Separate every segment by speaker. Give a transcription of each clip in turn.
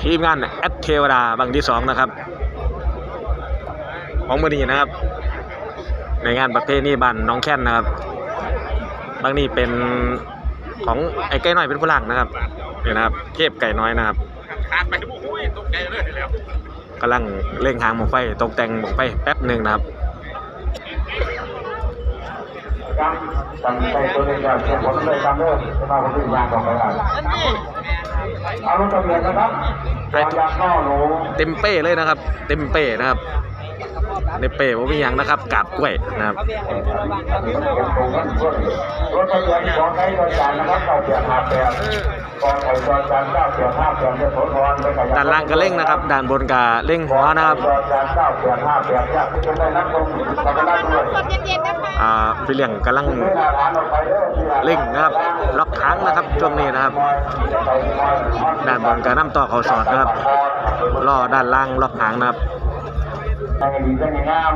Speaker 1: ทีมงานแอดเทวดาบางที่สองนะครับ ของมือนี้นะครับ ในงานประเพณีบ้านน้องแค้นนะครับบางนี้เป็นของไอ้ไก่น้อยเป็นผู้หลักนะครับนี่นะครับเก็บไก่น้อยนะครับ
Speaker 2: ขาดไปโอ้ยตกใจเลยแล้ว
Speaker 1: กำลังเร่งหางหมองไฟตกแต่งหมองไฟแป๊บหนึ่งนะครับ
Speaker 3: ยัง ตั้งใจตัวเองจะเก็บผลเลยตามเดิมจะมาคนอื่นยากต่อไปกันเอาลงทะเบียนนะครับรอยางนอหนู
Speaker 1: เต็มเป้เลยนะครับ เต็มเป้นะครับในเป้ว่ามีหยังนะครับกาบกล้วยนะครับ
Speaker 3: รถทะเบียนของใช้รถจานนะครับเก้าเสียห้าแปดกองไทยจอจานเก้าเสียห้าแปดจะโสธรไปขยับ
Speaker 1: ด้านล่างก็เร่งนะครับด้านบนก็เร่งหัวนะครับ
Speaker 3: จอจานเก้าเสียห้าแปดจะที่ได้นักลงกับคณะด้วย
Speaker 4: เย็นๆนะคะ
Speaker 1: อ่าพี่เลี้ยงกำลังเร่งนะครับล็อกค้างนะครับช่วงนี้นะครับ ด้านบนก็น้ำต่อเขาสอดนะครับล่อด้านล่างล็อกหางนะครับ
Speaker 3: ให้ดีให้งาม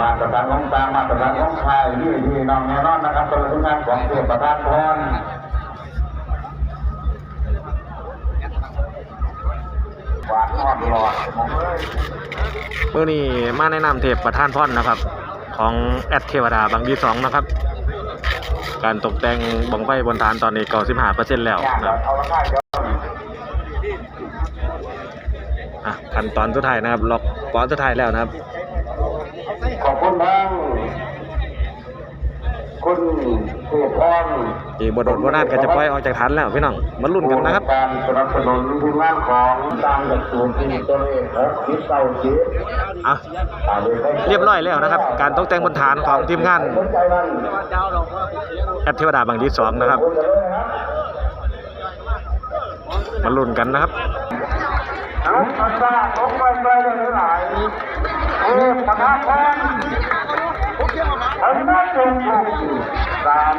Speaker 3: มาตรฐานของตามมาตรฐานของชายที่ที่น้องแน่นอนนะครับเป็นทุกงานของเทพประธานพร หวานหลอดมองเลย
Speaker 1: เมื่อนี้มาแนะนำเทพประธานพรนนะครับ ของแอดเทวดาบางที่สองนะครับ การตกแต่งบังไฟบนฐานตอนนี้เก้าสิบห้าเปอร์เซ็นต์แล้วนะครับ
Speaker 3: เอาละค่าเดียว
Speaker 1: อะขั้นตอนสุดท้ายนะครับล็อกปอนสุดท้ายแล้วนะครับ
Speaker 3: ขอบคุณบ้างคุณเทพพร
Speaker 1: อีกบทบทนานก็จะปล่อยออกจากฐานแล้วพี่น้องมาลุ้นกันนะครับ
Speaker 3: การสนับสนุนทีมงานของตามหลักสูตรที่ตัวเลขหกสิบเก้าสิบ
Speaker 1: อะเรียบร้อยแล้วนะครับ การตกแต่งบนฐานของทีมงาน
Speaker 3: สนใจมัน
Speaker 1: แอดเทวดาบางที่สองนะครับ
Speaker 3: คุณจะเลยนะครับ
Speaker 1: มาลุ้นกันนะครับ
Speaker 3: เอาตอนนี้ผมไปไปเลยหลายเออประธานพรถึงนั้นจงถูกสาม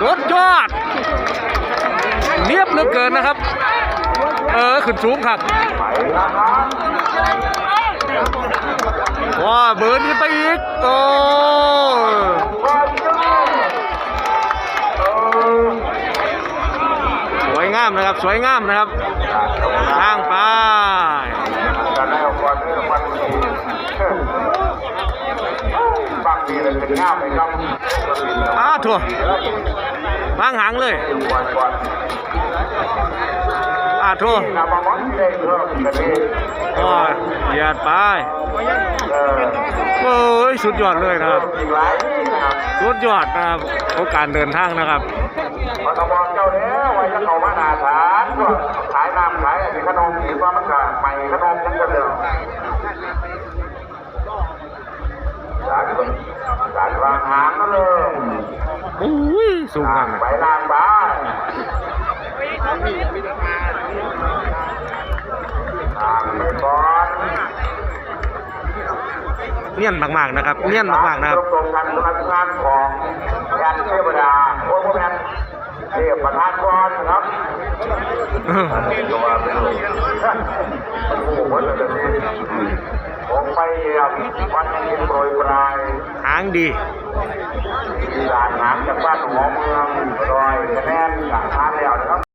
Speaker 3: สุดย
Speaker 1: อด เนียบเหลือเกินนะครับ เออ ขึ้นสูงครับว้าเบิร์นขึ้น โอ้สวยงามนะครับ สวยงามนะครับทางไป
Speaker 3: การได้วันนี้วันนี้บางทีเป็นง่ามเลยครับ
Speaker 1: อ้าถั่ววางหางเลยอาถั่ว
Speaker 3: นามาวันเด็กเริ่มกันนี้
Speaker 1: โอ้ยหยียดไป สุดยอดเลยนะครับสุดยอดนะครับของการเดินทางนะครับ
Speaker 3: พอตบอเจ้าเนี้ยไว้จะเขามาหนาฐานก็ขายน้ำขายอะไรขนมหรือว่ามันก็ใหม่ขนมนั่นก็เดียวการการวางหางก็เลย
Speaker 1: อุ้ยสูงมาก
Speaker 3: ไปนางบ้าน
Speaker 1: เนียนมากๆนะครับเนียนมากๆนะครับ
Speaker 3: ตรงกันพนักงานของยันเทวดาโอ้โหแมนเทพประธานกรครับตัวเป็นโอ้โหวันนี้ผมไปเยี่ยมวัดอินโปรยปลาย
Speaker 1: หางดี
Speaker 3: ที่ด่านหางจากบ้านหัวเมืองรอย